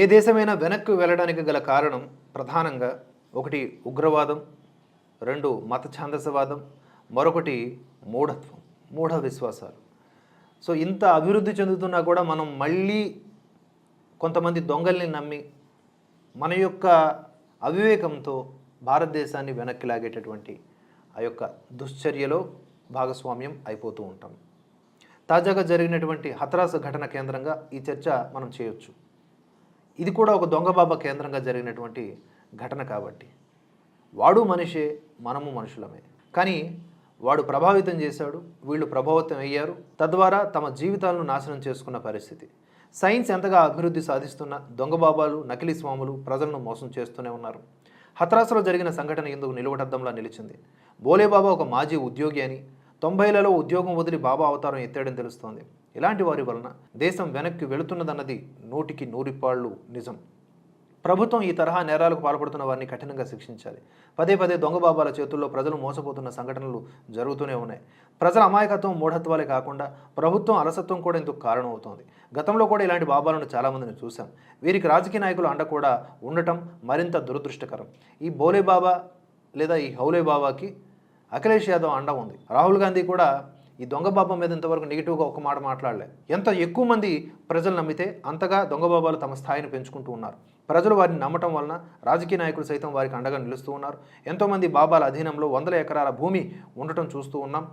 ఏ దేశమైనా వెనక్కి వెళ్ళడానికి గల కారణం ప్రధానంగా ఒకటి ఉగ్రవాదం రెండు మత ఛాందసవాదం మరొకటి మూఢత్వం మూఢ విశ్వాసాలు. సో ఇంత అభివృద్ధి చెందుతున్నా కూడా మనం మళ్ళీ కొంతమంది దొంగల్ని నమ్మి మన యొక్క అవివేకంతో భారతదేశాన్ని వెనక్కి లాగేటటువంటి ఆ యొక్క దుశ్చర్యలో భాగస్వామ్యం అయిపోతూ ఉంటాం. తాజాగా జరిగినటువంటి హతరాస ఘటన కేంద్రంగా ఈ చర్చ మనం చేయొచ్చు. ఇది కూడా ఒక దొంగబాబా కేంద్రంగా జరిగినటువంటి ఘటన కాబట్టి. వాడు మనిషే మనము మనుషులమే. కానీ వాడు ప్రభావితం చేశాడు వీళ్ళు ప్రభావితం అయ్యారు తద్వారా తమ జీవితాలను నాశనం చేసుకున్న పరిస్థితి. సైన్స్ ఎంతగా అభివృద్ధి సాధిస్తున్న దొంగబాబాలు నకిలీ స్వాములు ప్రజలను మోసం చేస్తూనే ఉన్నారు. హత్రాసులో జరిగిన సంఘటన ఎందుకు నిలువటద్దంలా నిలిచింది? బోలేబాబా ఒక మాజీ ఉద్యోగి అని తొంభైలలో ఉద్యోగం వదిలి బాబా అవతారం ఎత్తాడని తెలుస్తోంది. ఇలాంటి వారి వలన దేశం వెనక్కి వెళుతున్నదన్నది నూటికి నూరిపాళ్ళు నిజం. ప్రభుత్వం ఈ తరహా నేరాలకు పాల్పడుతున్న వారిని కఠినంగా శిక్షించాలి. పదే పదే దొంగ బాబాల చేతుల్లో ప్రజలు మోసపోతున్న సంఘటనలు జరుగుతూనే ఉన్నాయి. ప్రజల అమాయకత్వం మూఢత్వాలే కాకుండా ప్రభుత్వం అలసత్వం కూడా ఇందుకు కారణం అవుతోంది గతంలో కూడా ఇలాంటి బాబాలను చాలామందిని చూశాం. వీరికి రాజకీయ నాయకులు అండ కూడా ఉండటం మరింత దురదృష్టకరం. ఈ బోలే బాబా లేదా ఈ హౌలే బాబాకి అఖిలేష్ యాదవ్ అండ ఉంది. రాహుల్ గాంధీ కూడా ఈ దొంగ బాబా మీద ఇంతవరకు నెగిటివ్గా ఒక మాట మాట్లాడలే. ఎంత ఎక్కువ మంది ప్రజలు నమ్మితే అంతగా దొంగ బాబాలు తమ స్థాయిని పెంచుకుంటూ ఉన్నారు. ప్రజలు వారిని నమ్మటం వలన రాజకీయ నాయకులు సైతం వారికి అండగా నిలుస్తూ ఉన్నారు. ఎంతోమంది బాబాల అధీనంలో వందల ఎకరాల భూమి ఉండటం చూస్తూ ఉన్నాం.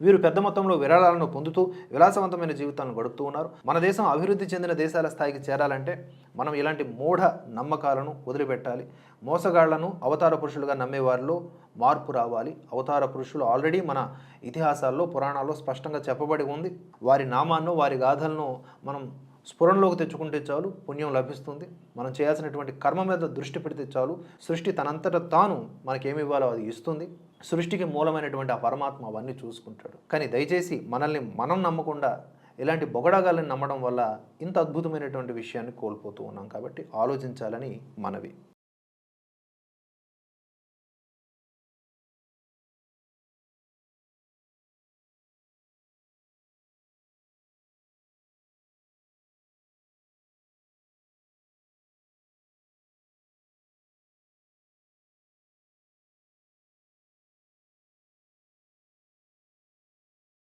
వీరు పెద్ద మొత్తంలో విరాళాలను పొందుతూ విలాసవంతమైన జీవితాలను గడుపుతూ ఉన్నారు. మన దేశం అభివృద్ధి చెందిన దేశాల స్థాయికి చేరాలంటే మనం ఇలాంటి మూఢ నమ్మకాలను వదిలిపెట్టాలి. మోసగాళ్ళను అవతార పురుషులుగా నమ్మే వారిలో మార్పు రావాలి. అవతార పురుషులు ఆల్రెడీ మన ఇతిహాసాల్లో పురాణాల్లో స్పష్టంగా చెప్పబడి ఉంది. వారి నామాన్ని వారి గాథలను మనం స్ఫురణలోకి తెచ్చుకుంటే చాలు పుణ్యం లభిస్తుంది. మనం చేయాల్సినటువంటి కర్మ మీద దృష్టి పెడితే చాలు సృష్టి తనంతట తాను మనకేమి ఇవ్వాలో అది ఇస్తుంది. సృష్టికి మూలమైనటువంటి ఆ పరమాత్మ అవన్నీ చూసుకుంటాడు. కానీ దయచేసి మనల్ని మనం నమ్మకుండా ఇలాంటి బొగడాగాలని నమ్మడం వల్ల ఇంత అద్భుతమైనటువంటి విషయాన్ని కోల్పోతూ ఉన్నాం కాబట్టి ఆలోచించాలని మనవి.